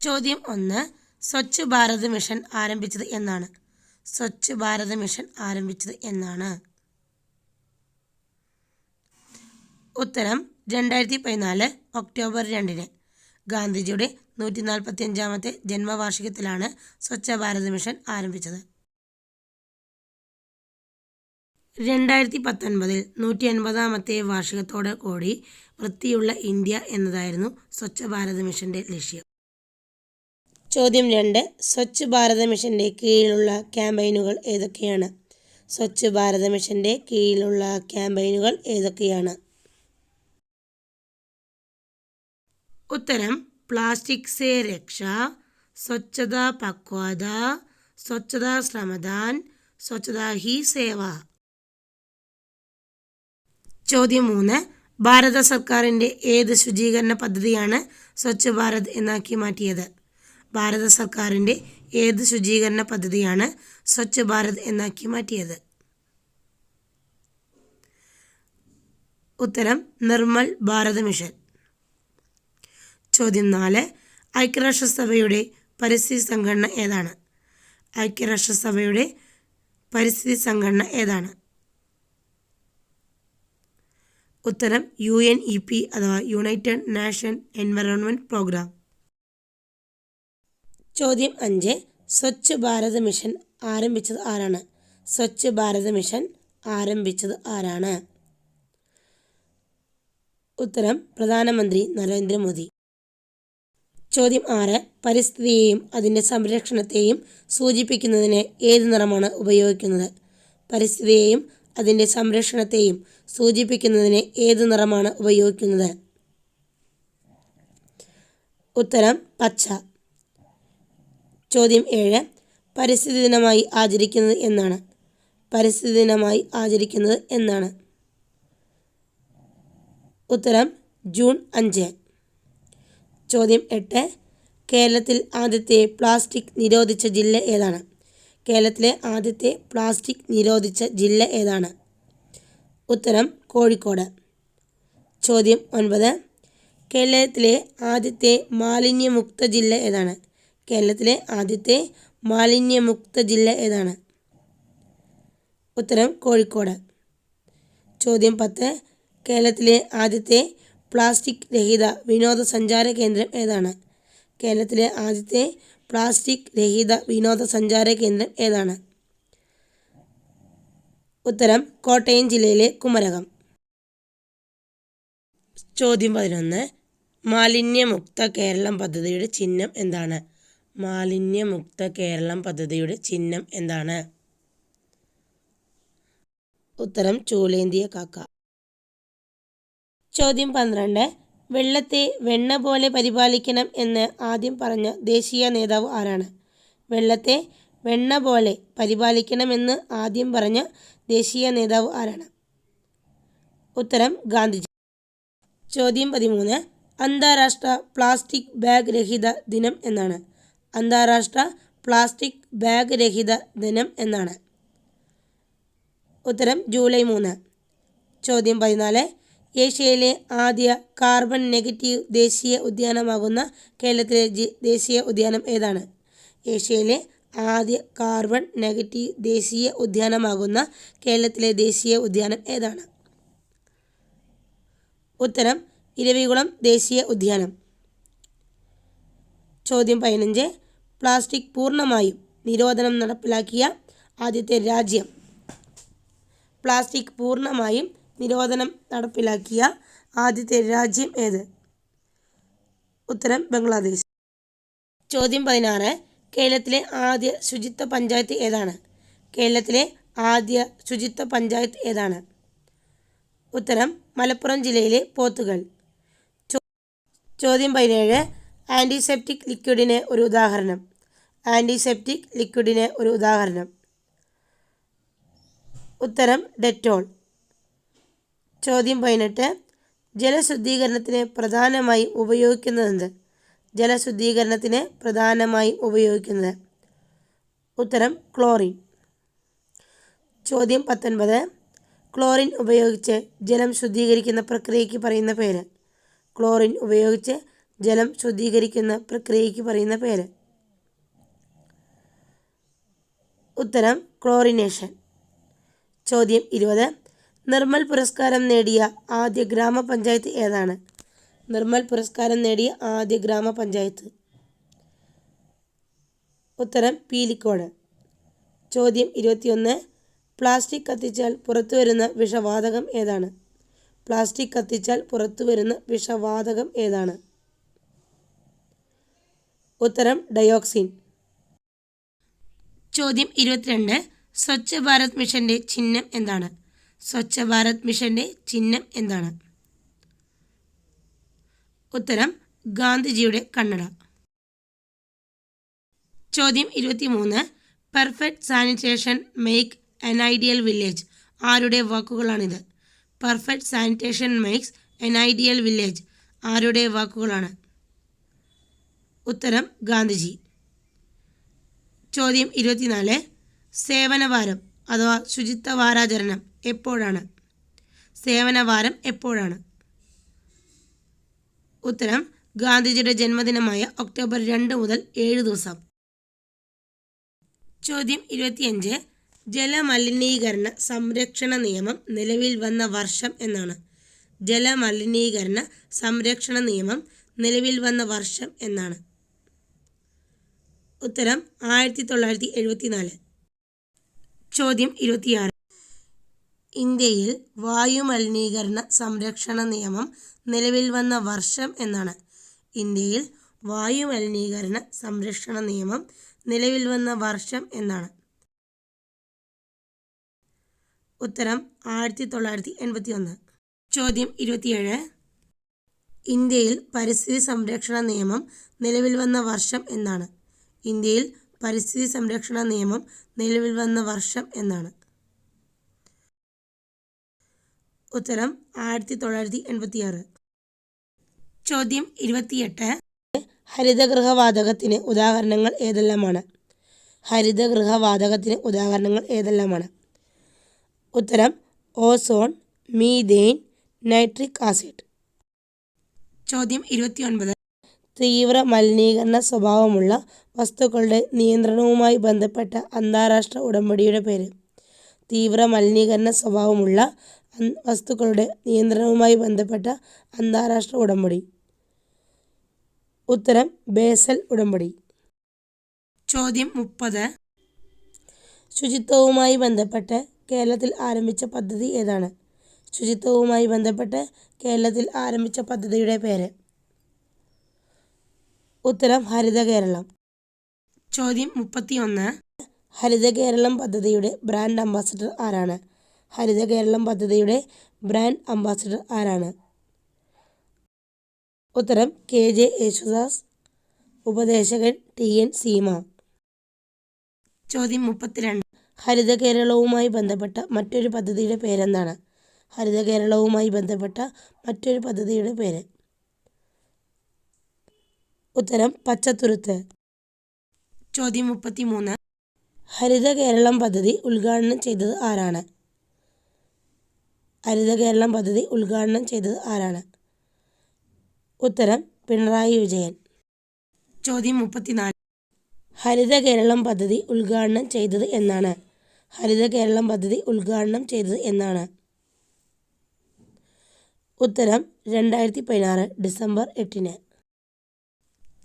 ചോദ്യം ഒന്ന്. സ്വച്ഛ് ഭാരത് മിഷൻ ആരംഭിച്ചത് എന്നാണ്. സ്വച്ഛ് ഭാരത് മിഷൻ ആരംഭിച്ചത് എന്നാണ്. ഉത്തരം രണ്ടായിരത്തി പതിനാല് ഒക്ടോബർ രണ്ടിന്. ഗാന്ധിജിയുടെ നൂറ്റി നാൽപ്പത്തി അഞ്ചാമത്തെ ജന്മവാർഷികത്തിലാണ് സ്വച്ഛ ഭാരത് മിഷൻ ആരംഭിച്ചത്. രണ്ടായിരത്തി പത്തൊൻപതിൽ നൂറ്റി അൻപതാമത്തെ വാർഷികത്തോടെ കൂടി വൃത്തിയുള്ള ഇന്ത്യ എന്നതായിരുന്നു സ്വച്ഛ ഭാരത് മിഷന്റെ ലക്ഷ്യം. ചോദ്യം രണ്ട്. സ്വച്ഛ് ഭാരത മിഷന്റെ കീഴിലുള്ള ക്യാമ്പയിനുകൾ ഏതൊക്കെയാണ്? സ്വച്ഛ് ഭാരത മിഷന്റെ കീഴിലുള്ള ക്യാമ്പയിനുകൾ ഏതൊക്കെയാണ്? ഉത്തരം പ്ലാസ്റ്റിക് സേ രക്ഷ സ്വച്ഛത പക്വാത സ്വച്ഛത ശ്രമദാൻ സ്വച്ഛത ഹി സേവ. ചോദ്യം മൂന്ന്. ഭാരത സർക്കാരിന്റെ ഏത് ശുചീകരണ പദ്ധതിയാണ് സ്വച്ഛ് ഭാരത് എന്നാക്കി മാറ്റിയത്? ഭാരത സർക്കാരിന്റെ ഏത് ശുചീകരണ പദ്ധതിയാണ് സ്വച്ഛ് ഭാരത് എന്നാക്കി മാറ്റിയത്? ഉത്തരം നിർമ്മൽ ഭാരത് മിഷൻ. ചോദ്യം നാല് ഐക്യരാഷ്ട്രസഭയുടെ പരിസ്ഥിതി സംഘടന ഏതാണ്? ഐക്യരാഷ്ട്രസഭയുടെ പരിസ്ഥിതി സംഘടന ഏതാണ്? ഉത്തരം യു എൻ ഇ പി അഥവാ യുണൈറ്റഡ് നാഷൻ എൻവയറോൺമെന്റ് പ്രോഗ്രാം. ചോദ്യം അഞ്ച്. സ്വച്ഛ് ഭാരത് മിഷൻ ആരംഭിച്ചത് ആരാണ്? സ്വച്ഛ് ഭാരത് മിഷൻ ആരംഭിച്ചത് ആരാണ്? ഉത്തരം പ്രധാനമന്ത്രി നരേന്ദ്രമോദി. ചോദ്യം ആറ്. പരിസ്ഥിതിയെയും അതിന്റെ സംരക്ഷണത്തെയും സൂചിപ്പിക്കുന്നതിന് ഏത് നിറമാണ് ഉപയോഗിക്കുന്നത്? പരിസ്ഥിതിയെയും അതിന്റെ സംരക്ഷണത്തെയും സൂചിപ്പിക്കുന്നതിന് ഏത് നിറമാണ് ഉപയോഗിക്കുന്നത്? ഉത്തരം പച്ച. ചോദ്യം ഏഴ്. പരിസ്ഥിതി ദിനമായി ആചരിക്കുന്നത് എന്നാണ്. പരിസ്ഥിതി ദിനമായി ആചരിക്കുന്നത് എന്നാണ്. ഉത്തരം ജൂൺ അഞ്ച്. ചോദ്യം എട്ട്. കേരളത്തിൽ ആദ്യത്തെ പ്ലാസ്റ്റിക് നിരോധിച്ച ജില്ല ഏതാണ്? കേരളത്തിലെ ആദ്യത്തെ പ്ലാസ്റ്റിക് നിരോധിച്ച ജില്ല ഏതാണ്? ഉത്തരം കോഴിക്കോട്. ചോദ്യം ഒൻപത്. കേരളത്തിലെ ആദ്യത്തെ മാലിന്യമുക്ത ജില്ല ഏതാണ്? കേരളത്തിലെ ആദ്യത്തെ മാലിന്യമുക്ത ജില്ല ഏതാണ്? ഉത്തരം കോഴിക്കോട്. ചോദ്യം പത്ത്. കേരളത്തിലെ ആദ്യത്തെ പ്ലാസ്റ്റിക് രഹിത വിനോദസഞ്ചാര കേന്ദ്രം ഏതാണ്? കേരളത്തിലെ ആദ്യത്തെ പ്ലാസ്റ്റിക് രഹിത വിനോദസഞ്ചാര കേന്ദ്രം ഏതാണ്? ഉത്തരം കോട്ടയം ജില്ലയിലെ കുമരകം. ചോദ്യം പതിനൊന്ന്. മാലിന്യമുക്ത കേരളം പദ്ധതിയുടെ ചിഹ്നം എന്താണ്? മാലിന്യമുക്ത കേരളം പദ്ധതിയുടെ ചിഹ്നം എന്താണ്? ഉത്തരം ചൂലേന്തിയ കാക്ക. ചോദ്യം പന്ത്രണ്ട്. വെള്ളത്തെ വെണ്ണ പോലെ പരിപാലിക്കണം എന്ന് ആദ്യം പറഞ്ഞ ദേശീയ നേതാവ് ആരാണ്? വെള്ളത്തെ വെണ്ണ പോലെ പരിപാലിക്കണമെന്ന് ആദ്യം പറഞ്ഞ ദേശീയ നേതാവ് ആരാണ്? ഉത്തരം ഗാന്ധിജി. ചോദ്യം പതിമൂന്ന്. അന്താരാഷ്ട്ര പ്ലാസ്റ്റിക് ബാഗ് രഹിത ദിനം എന്നാണ്. അന്താരാഷ്ട്ര പ്ലാസ്റ്റിക് ബാഗ് രഹിത ദിനം എന്നാണ്. ഉത്തരം ജൂലൈ മൂന്ന്. ചോദ്യം പതിനാല്. ഏഷ്യയിലെ ആദ്യ കാർബൺ നെഗറ്റീവ് ദേശീയ ഉദ്യാനമാകുന്ന കേരളത്തിലെ ദേശീയ ഉദ്യാനം ഏതാണ്? ഏഷ്യയിലെ ആദ്യ കാർബൺ നെഗറ്റീവ് ദേശീയ ഉദ്യാനമാകുന്ന കേരളത്തിലെ ദേശീയ ഉദ്യാനം ഏതാണ്? ഉത്തരം ഇരവികുളം ദേശീയ ഉദ്യാനം. ചോദ്യം പതിനഞ്ച്. പ്ലാസ്റ്റിക് പൂർണമായും നിരോധനം നടപ്പിലാക്കിയ ആദ്യത്തെ രാജ്യം. പ്ലാസ്റ്റിക് പൂർണമായും നിരോധനം നടപ്പിലാക്കിയ ആദ്യത്തെ രാജ്യം ഏത്? ഉത്തരം ബംഗ്ലാദേശ്. ചോദ്യം പതിനാറ്. കേരളത്തിലെ ആദ്യ ശുചിത്വ പഞ്ചായത്ത് ഏതാണ്? കേരളത്തിലെ ആദ്യ ശുചിത്വ പഞ്ചായത്ത് ഏതാണ്? ഉത്തരം മലപ്പുറം ജില്ലയിലെ പോത്തുകൾ. ചോദ്യം പതിനേഴ്. ആന്റിസെപ്റ്റിക് ലിക്വിഡിന് ഒരു ഉദാഹരണം. ആന്റിസെപ്റ്റിക് ലിക്വിഡിന് ഒരു ഉദാഹരണം. ഉത്തരം ഡെറ്റോൾ. ചോദ്യം പതിനെട്ട്. ജലശുദ്ധീകരണത്തിന് പ്രധാനമായി ഉപയോഗിക്കുന്നതെന്ത്? ജലശുദ്ധീകരണത്തിന് പ്രധാനമായി ഉപയോഗിക്കുന്നത്. ഉത്തരം ക്ലോറിൻ. ചോദ്യം പത്തൊൻപത്. ക്ലോറിൻ ഉപയോഗിച്ച് ജലം ശുദ്ധീകരിക്കുന്ന പ്രക്രിയയ്ക്ക് പറയുന്ന പേര്. ക്ലോറിൻ ഉപയോഗിച്ച് ജലം ശുദ്ധീകരിക്കുന്ന പ്രക്രിയയ്ക്ക് പറയുന്ന പേര്. ഉത്തരം ക്ലോറിനേഷൻ. ചോദ്യം ഇരുപത്. നിർമ്മൽ പുരസ്കാരം നേടിയ ആദ്യ ഗ്രാമപഞ്ചായത്ത് ഏതാണ്? നിർമ്മൽ പുരസ്കാരം നേടിയ ആദ്യ ഗ്രാമപഞ്ചായത്ത്. ഉത്തരം പീലിക്കോട്. ചോദ്യം ഇരുപത്തിയൊന്ന്. പ്ലാസ്റ്റിക് കത്തിച്ചാൽ പുറത്തു വരുന്ന വിഷവാതകം ഏതാണ്? പ്ലാസ്റ്റിക് കത്തിച്ചാൽ പുറത്തു വരുന്ന വിഷവാതകം ഏതാണ്? ഉത്തരം ഡയോക്സിൻ. ചോദ്യം ഇരുപത്തിരണ്ട്. സ്വച്ഛ് ഭാരത് മിഷന്റെ ചിഹ്നം എന്താണ്? സ്വച്ഛ് ഭാരത് മിഷന്റെ ചിഹ്നം എന്താണ്? ഉത്തരം ഗാന്ധിജിയുടെ കണ്ണട. ചോദ്യം ഇരുപത്തിമൂന്ന്. Perfect sanitation make an ideal village ആരുടെ വാക്കുകളാണിത്? Perfect sanitation makes an ideal village ആരുടെ വാക്കുകളാണ്? ഉത്തരം ഗാന്ധിജി. ചോദ്യം ഇരുപത്തിനാല്. സേവനവാരം അഥവാ ശുചിത്വ വാരാചരണം എപ്പോഴാണ്? സേവനവാരം എപ്പോഴാണ്? ഉത്തരം ഗാന്ധിജിയുടെ ജന്മദിനമായ ഒക്ടോബർ രണ്ട് മുതൽ ഏഴ് ദിവസം. ചോദ്യം ഇരുപത്തിയഞ്ച്. ജലമലിനീകരണ സംരക്ഷണ നിയമം നിലവിൽ വന്ന വർഷം എന്നാണ്. ജലമലിനീകരണ സംരക്ഷണ നിയമം നിലവിൽ വന്ന വർഷം എന്നാണ്. ഉത്തരം ആയിരത്തി തൊള്ളായിരത്തി എഴുപത്തിനാല് ചോദ്യം ഇരുപത്തിയാറ്. ഇന്ത്യയിൽ വായുമലിനീകരണ സംരക്ഷണ നിയമം നിലവിൽ വന്ന വർഷം എന്നാണ്. ഇന്ത്യയിൽ വായുമലിനീകരണ സംരക്ഷണ നിയമം നിലവിൽ വന്ന വർഷം എന്നാണ്. ഉത്തരം ആയിരത്തി തൊള്ളായിരത്തി എൺപത്തി ഒന്ന് ചോദ്യം ഇരുപത്തിയേഴ്. ഇന്ത്യയിൽ പരിസ്ഥിതി സംരക്ഷണ നിയമം നിലവിൽ വന്ന വർഷം എന്നാണ്. ഇന്ത്യയിൽ പരിസ്ഥിതി സംരക്ഷണ നിയമം നിലവിൽ വന്ന വർഷം എന്നാണ്. ഉത്തരം ആയിരത്തി തൊള്ളായിരത്തി എൺപത്തിയാറ് ചോദ്യം ഇരുപത്തിയെട്ട്. ഹരിതഗൃഹവാതകത്തിന് ഉദാഹരണങ്ങൾ ഏതെല്ലാമാണ്? ഹരിതഗൃഹവാതകത്തിന് ഉദാഹരണങ്ങൾ ഏതെല്ലാമാണ്? ഉത്തരം ഓസോൺ മീതെയിൻ നൈട്രിക് ആസിഡ്. ചോദ്യം ഇരുപത്തിയൊൻപത്. തീവ്ര മലിനീകരണ സ്വഭാവമുള്ള വസ്തുക്കളുടെ നിയന്ത്രണവുമായി ബന്ധപ്പെട്ട അന്താരാഷ്ട്ര ഉടമ്പടിയുടെ പേര്. തീവ്ര മലിനീകരണ സ്വഭാവമുള്ള വസ്തുക്കളുടെ നിയന്ത്രണവുമായി ബന്ധപ്പെട്ട അന്താരാഷ്ട്ര ഉടമ്പടി. ഉത്തരം ബേസൽ ഉടമ്പടി. ചോദ്യം മുപ്പത്. ശുചിത്വവുമായി ബന്ധപ്പെട്ട് കേരളത്തിൽ ആരംഭിച്ച പദ്ധതി ഏതാണ്? ശുചിത്വവുമായി ബന്ധപ്പെട്ട് കേരളത്തിൽ ആരംഭിച്ച പദ്ധതിയുടെ പേര്. ഉത്തരം ഹരിത കേരളം. ചോദ്യം മുപ്പത്തിയൊന്ന്. ഹരിത കേരളം പദ്ധതിയുടെ ബ്രാൻഡ് അംബാസഡർ ആരാണ്? ഹരിത കേരളം പദ്ധതിയുടെ ബ്രാൻഡ് അംബാസഡർ ആരാണ്? ഉത്തരം കെ ജെ യേശുദാസ്. ഉപദേശകൻ ടി എൻ സീമ. ചോദ്യം മുപ്പത്തിരണ്ട്. ഹരിത കേരളവുമായി ബന്ധപ്പെട്ട മറ്റൊരു പദ്ധതിയുടെ പേരെന്താണ്? ഹരിത കേരളവുമായി ബന്ധപ്പെട്ട മറ്റൊരു പദ്ധതിയുടെ പേര്. ഉത്തരം പച്ചത്തുരുത്ത്. ചോദ്യം മുപ്പത്തിമൂന്ന്. ഹരിത കേരളം പദ്ധതി ഉദ്ഘാടനം ചെയ്തത് ആരാണ്? ഹരിത കേരളം പദ്ധതി ഉദ്ഘാടനം ചെയ്തത് ആരാണ്? ഉത്തരം പിണറായി വിജയൻ. ചോദ്യം മുപ്പത്തിനാല്. ഹരിത കേരളം പദ്ധതി ഉദ്ഘാടനം ചെയ്തത് എന്നാണ്? ഹരിത കേരളം പദ്ധതി ഉദ്ഘാടനം ചെയ്തത് എന്നാണ്? ഉത്തരം രണ്ടായിരത്തി പതിനാറ് ഡിസംബർ എട്ടിന്.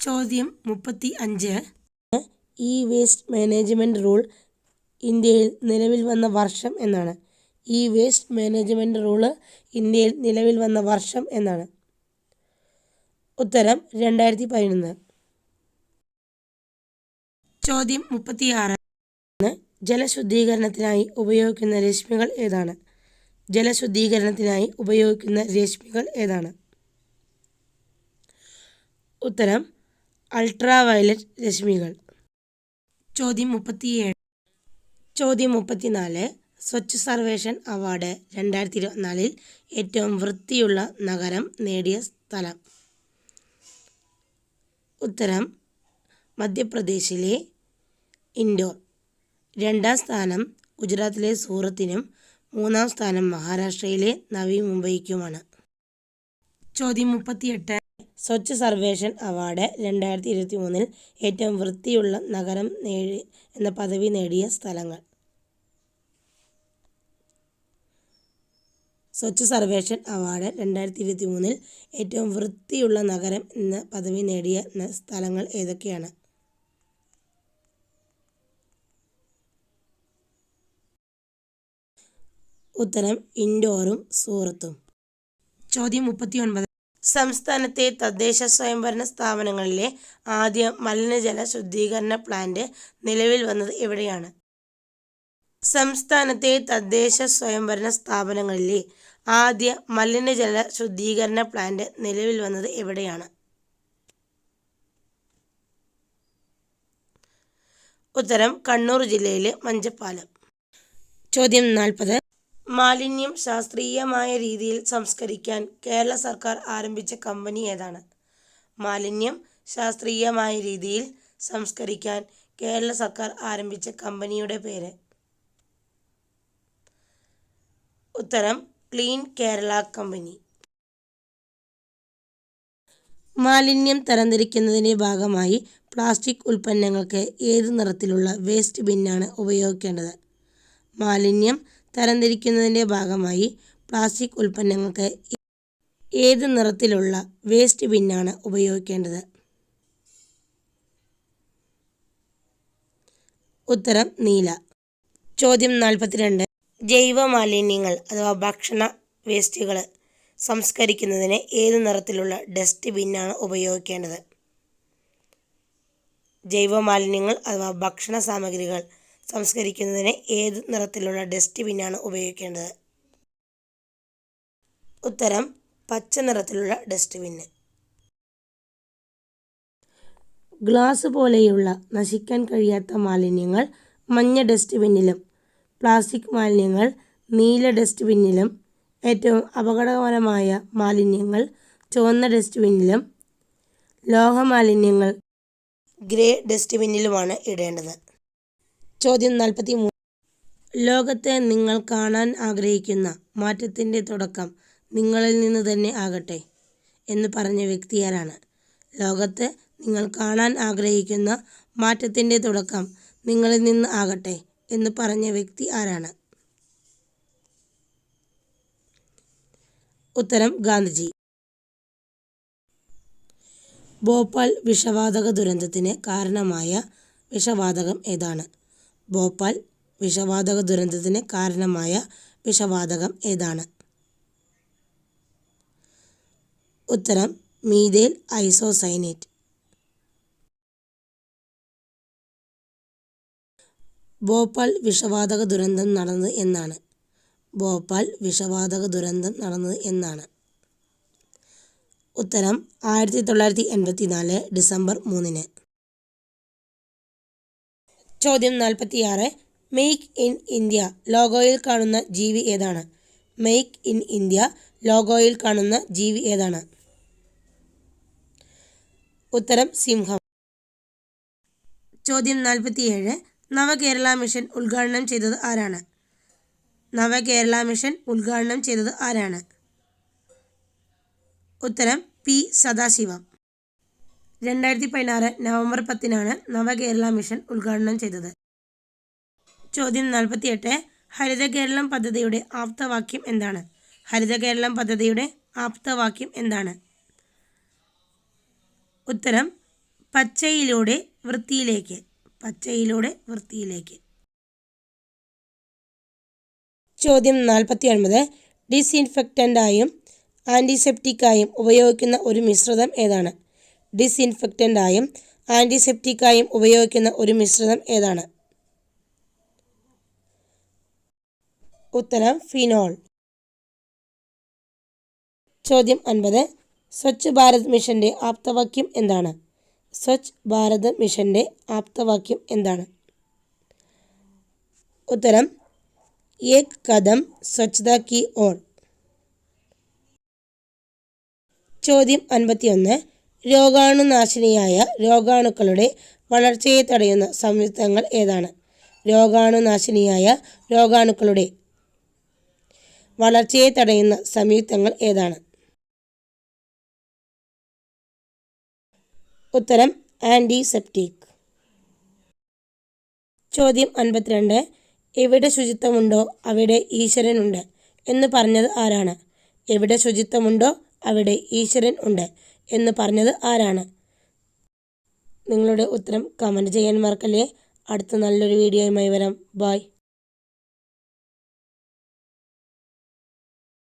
ചോദ്യം മുപ്പത്തി അഞ്ച് ഇ വേസ്റ്റ് മാനേജ്മെന്റ് റൂൾ ഇന്ത്യയിൽ നിലവിൽ വന്ന വർഷം എന്നാണ്. ഇ വേസ്റ്റ് മാനേജ്മെന്റ് റൂൾ ഇന്ത്യയിൽ നിലവിൽ വന്ന വർഷം എന്നാണ്. ഉത്തരം രണ്ടായിരത്തി പതിനൊന്ന് ചോദ്യം മുപ്പത്തിയാറ്. ജലശുദ്ധീകരണത്തിനായി ഉപയോഗിക്കുന്ന രശ്മികൾ ഏതാണ്? ജലശുദ്ധീകരണത്തിനായി ഉപയോഗിക്കുന്ന രശ്മികൾ ഏതാണ്? ഉത്തരം അൾട്രാ വയലറ്റ് രശ്മികൾ. ചോദ്യം മുപ്പത്തിയേഴ്. ചോദ്യം മുപ്പത്തിനാല്. സ്വച്ഛ് സർവേഷൻ അവാർഡ് രണ്ടായിരത്തി ഇരുപത്തിനാലിൽ ഏറ്റവും വൃത്തിയുള്ള നഗരം നേടിയ സ്ഥലം. ഉത്തരം മധ്യപ്രദേശിലെ ഇൻഡോർ. രണ്ടാം സ്ഥാനം ഗുജറാത്തിലെ സൂറത്തിനും മൂന്നാം സ്ഥാനം മഹാരാഷ്ട്രയിലെ നവി മുംബൈക്കുമാണ്. ചോദ്യം മുപ്പത്തിയെട്ട്. സ്വച്ഛ് സർവേഷൻ അവാർഡ് രണ്ടായിരത്തി ഇരുപത്തി മൂന്നിൽ ഏറ്റവും വൃത്തിയുള്ള നഗരം നേടി എന്ന പദവി നേടിയ സ്ഥലങ്ങൾ. സ്വച്ഛ് സർവേഷൻ അവാർഡ് രണ്ടായിരത്തി ഇരുപത്തി മൂന്നിൽ ഏറ്റവും വൃത്തിയുള്ള നഗരം എന്ന പദവി നേടിയ സ്ഥലങ്ങൾ ഏതൊക്കെയാണ്? ഉത്തരം ഇൻഡോറും സൂറത്തും. ചോദ്യം മുപ്പത്തി ഒൻപത് സംസ്ഥാനത്തെ തദ്ദേശ സ്വയംഭരണ സ്ഥാപനങ്ങളിലെ ആദ്യ മലിനജല ശുദ്ധീകരണ പ്ലാന്റ് നിലവിൽ വന്നത് എവിടെയാണ്? സംസ്ഥാനത്തെ തദ്ദേശ സ്വയംഭരണ സ്ഥാപനങ്ങളിലെ ആദ്യ മലിനജല ശുദ്ധീകരണ പ്ലാന്റ് നിലവിൽ വന്നത് എവിടെയാണ്? ഉത്തരം കണ്ണൂർ ജില്ലയിലെ മഞ്ചപ്പാലം. ചോദ്യം നാൽപ്പത്. മാലിന്യം ശാസ്ത്രീയമായ രീതിയിൽ സംസ്കരിക്കാൻ കേരള സർക്കാർ ആരംഭിച്ച കമ്പനി ഏതാണ്? മാലിന്യം ശാസ്ത്രീയമായ രീതിയിൽ സംസ്കരിക്കാൻ കേരള സർക്കാർ ആരംഭിച്ച കമ്പനിയുടെ പേര്. ഉത്തരം ക്ലീൻ കേരള കമ്പനി. മാലിന്യം തരംതിരിക്കുന്നതിന്റെ ഭാഗമായി പ്ലാസ്റ്റിക് ഉൽപ്പന്നങ്ങൾക്ക് ഏത് നിറത്തിലുള്ള വേസ്റ്റ് ബിന്നാണ് ഉപയോഗിക്കേണ്ടത്? മാലിന്യം തരംതിരിക്കുന്നതിന്റെ ഭാഗമായി പ്ലാസ്റ്റിക് ഉൽപ്പന്നങ്ങൾക്ക് ഏത് നിറത്തിലുള്ള വേസ്റ്റ് ബിന്നാണ് ഉപയോഗിക്കേണ്ടത്? ഉത്തരം നീല. ചോദ്യം നാൽപ്പത്തിരണ്ട്. ജൈവ മാലിന്യങ്ങൾ അഥവാ ഭക്ഷണ വേസ്റ്റുകൾ സംസ്കരിക്കുന്നതിന് ഏത് നിറത്തിലുള്ള ഡസ്റ്റ് ബിന്നാണ് ഉപയോഗിക്കേണ്ടത്? ജൈവ മാലിന്യങ്ങൾ അഥവാ ഭക്ഷണ സാമഗ്രികൾ സംസ്കരിക്കുന്നതിന് ഏത് നിറത്തിലുള്ള ഡസ്റ്റ് ബിന്നാണ് ഉപയോഗിക്കേണ്ടത്? ഉത്തരം പച്ച നിറത്തിലുള്ള ഡസ്റ്റ് ബിന്ന് ഗ്ലാസ് പോലെയുള്ള നശിക്കാൻ കഴിയാത്ത മാലിന്യങ്ങൾ മഞ്ഞ ഡസ്റ്റ് ബിന്നിലും പ്ലാസ്റ്റിക് മാലിന്യങ്ങൾ നീല ഡസ്റ്റ് ബിന്നിലും ഏറ്റവും അപകടകരമായ മാലിന്യങ്ങൾ ചുവന്ന ഡസ്റ്റ് ബിന്നിലും ലോഹമാലിന്യങ്ങൾ ഗ്രേ ഡസ്റ്റ്ബിന്നിലുമാണ് ഇടേണ്ടത്. ചോദ്യം നാൽപ്പത്തി മൂന്ന് ലോകത്തെ നിങ്ങൾ കാണാൻ ആഗ്രഹിക്കുന്ന മാറ്റത്തിന്റെ തുടക്കം നിങ്ങളിൽ നിന്ന് തന്നെ ആകട്ടെ എന്ന് പറഞ്ഞ വ്യക്തി ആരാണ്? ലോകത്ത് നിങ്ങൾ കാണാൻ ആഗ്രഹിക്കുന്ന മാറ്റത്തിന്റെ തുടക്കം നിങ്ങളിൽ നിന്ന് ആകട്ടെ എന്ന് പറഞ്ഞ വ്യക്തി ആരാണ്? ഉത്തരം ഗാന്ധിജി. ഭോപ്പാൽ വിഷവാതക ദുരന്തത്തിന് കാരണമായ വിഷവാതകം ഏതാണ്? ഭോപ്പാൽ വിഷവാതക ദുരന്തത്തിന് കാരണമായ വിഷവാതകം ഏതാണ്? ഉത്തരം മീതേൽ ഐസോസൈനേറ്റ്. ഭോപ്പാൽ വിഷവാതക ദുരന്തം നടന്നത് എന്നാണ്. ഭോപ്പാൽ വിഷവാതക ദുരന്തം നടന്നത് എന്നാണ്. ഉത്തരം ആയിരത്തി തൊള്ളായിരത്തി എൺപത്തി നാല് ഡിസംബർ മൂന്നിന്. ചോദ്യം നാൽപ്പത്തിയാറ്. മെയ്ക്ക് ഇൻ ഇന്ത്യ ലോഗോയിൽ കാണുന്ന ജീവി ഏതാണ്? മെയ്ക്ക് ഇൻ ഇന്ത്യ ലോഗോയിൽ കാണുന്ന ജീവി ഏതാണ്? ഉത്തരം സിംഹം. ചോദ്യം നാൽപ്പത്തിയേഴ്. നവകേരള മിഷൻ ഉദ്ഘാടനം ചെയ്തത് ആരാണ്? നവകേരള മിഷൻ ഉദ്ഘാടനം ചെയ്തത് ആരാണ്? ഉത്തരം പി സദാശിവം. രണ്ടായിരത്തി പതിനാറ് നവംബർ പത്തിനാണ് നവകേരള മിഷൻ ഉദ്ഘാടനം ചെയ്തത്. ചോദ്യം നാൽപ്പത്തിയെട്ട് ഹരിത കേരളം പദ്ധതിയുടെ ആപ്തവാക്യം എന്താണ്? ഹരിത കേരളം പദ്ധതിയുടെ ആപ്തവാക്യം എന്താണ്? ഉത്തരം പച്ചയിലൂടെ വൃത്തിയിലേക്ക് പച്ചയിലൂടെ വൃത്തിയിലേക്ക്. ചോദ്യം നാൽപ്പത്തി ഒൻപത് ഡിസ്ഇൻഫെക്റ്റന്റായും ആന്റിസെപ്റ്റിക്കായും ഉപയോഗിക്കുന്ന ഒരു മിശ്രിതം ഏതാണ്? ഡിസ്ഇൻഫെക്റ്റന്റായും ആന്റിസെപ്റ്റിക്കായും ഉപയോഗിക്കുന്ന ഒരു മിശ്രിതം ഏതാണ്? ഉത്തരം ഫിനോൾ. ചോദ്യം അൻപത്. സ്വച്ഛ് ഭാരത് മിഷന്റെ ആപ്തവാക്യം എന്താണ്? സ്വച്ഛ് ഭാരത് മിഷന്റെ ആപ്തവാക്യം എന്താണ്? ഉത്തരം ഏക് കദം സ്വച്ഛത കി ഓൾ. ചോദ്യം അൻപത്തിയൊന്ന്. രോഗാണുനാശിനിയായ രോഗാണുക്കളുടെ വളർച്ചയെ തടയുന്ന സംയുക്തങ്ങൾ ഏതാണ്? രോഗാണുനാശിനിയായ രോഗാണുക്കളുടെ വളർച്ചയെ തടയുന്ന സംയുക്തങ്ങൾ ഏതാണ്? ഉത്തരം ആന്റിസെപ്റ്റിക്. ചോദ്യം അൻപത്തിരണ്ട്. എവിടെ ശുചിത്വമുണ്ടോ അവിടെ ഈശ്വരനുണ്ട്. എന്ന് പറഞ്ഞത് ആരാണ്? എവിടെ ശുചിത്വമുണ്ടോ അവിടെ ഈശ്വരൻ ഉണ്ട്. എന്ന് പറഞ്ഞത് ആരാണ്? നിങ്ങളുടെ ഉത്തരം കമന്റ് ചെയ്യാൻ മറക്കല്ലേ. അടുത്ത നല്ലൊരു വീഡിയോയുമായി വരാം. ബായ്